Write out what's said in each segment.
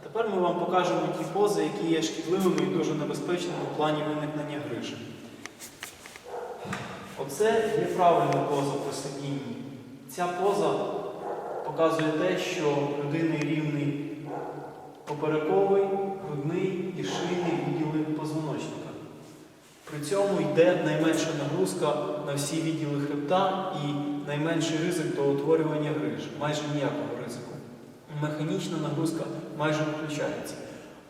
тепер ми вам покажемо ті пози, які є шкідливими і дуже небезпечними в плані виникнення грижі. Оце є правильна поза при сидінні. Ця поза показує те, що людини рівний поперековий, грудний і шийний відділи позвоночника. При цьому йде найменша нагрузка на всі відділи хребта і найменший ризик до утворювання гриж, майже ніякого ризику. Механічна нагрузка майже виключається.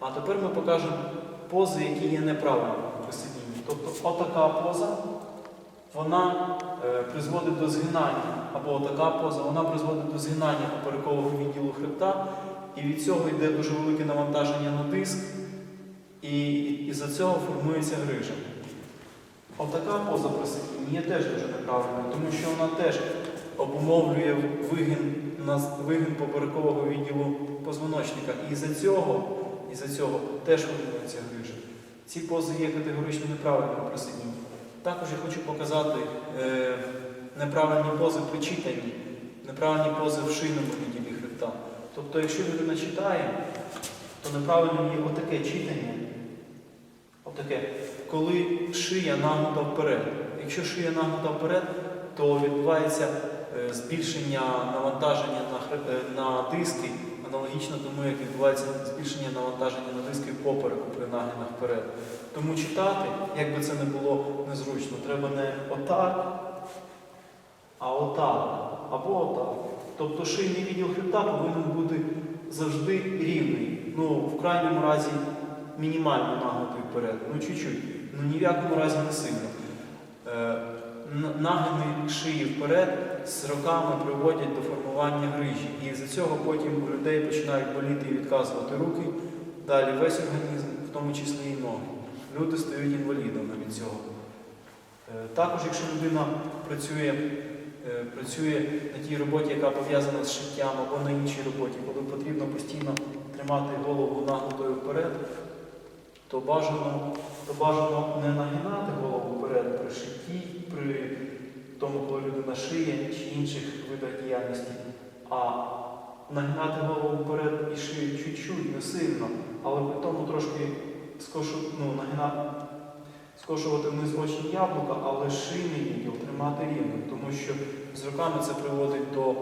А тепер ми покажемо пози, які є неправильними при сидінні. Тобто отака поза, вона е, призводить до згинання, або така поза, вона призводить до згинання поперекового відділу хребта, і від цього йде дуже велике навантаження на диск, і, і за цього формується грижа. Отака поза при сидінні є теж дуже неправильною, тому що вона теж обумовлює вигин, на- вигин поперекового відділу позвоночника. І за цього, і за цього теж формується грижа. Ці пози є категорично неправильними при. Також я хочу показати е, неправильні пози при читанні, неправильні пози в шийному відділі хребта. Тобто, якщо людина читає, то неправильним є отаке читання, отаке, коли шия нагнута вперед. Якщо шия нагнута вперед, то відбувається збільшення навантаження на, е, на диски, аналогічно тому, як відбувається збільшення навантаження на диски попереку при нагинах вперед. Тому читати, як би це не було незручно, треба не отак, а отак, або отак. Тобто шийний відділ хребта повинен бути завжди рівний. Ну, в крайньому разі мінімально нагнутий вперед. Ну, чуть-чуть. Ну ні в якому разі не сильно. Нагини шиї вперед з роками приводять до формування грижі. І з-за цього потім у людей починають боліти і відказувати руки, далі весь організм, в тому числі і ноги. Люди стають інвалідами від цього. Е, Також, якщо людина працює, е, працює на тій роботі, яка пов'язана з шиттям або на іншій роботі, коли потрібно постійно тримати голову нагнутою вперед, то бажано, то бажано не нагинати голову вперед при шитті, тому, коли людина шиє чи інших видах діяльності, а нагинати голову вперед і шию чуть-чуть, не сильно, але при тому трошки скошу, ну, нагинати, скошувати вниз очі яблука, але шийний відділ тримати рівним, тому що з роками це приводить до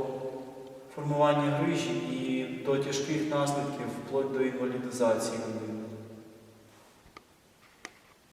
формування грижі і до тяжких наслідків вплоть до інвалідизації людини.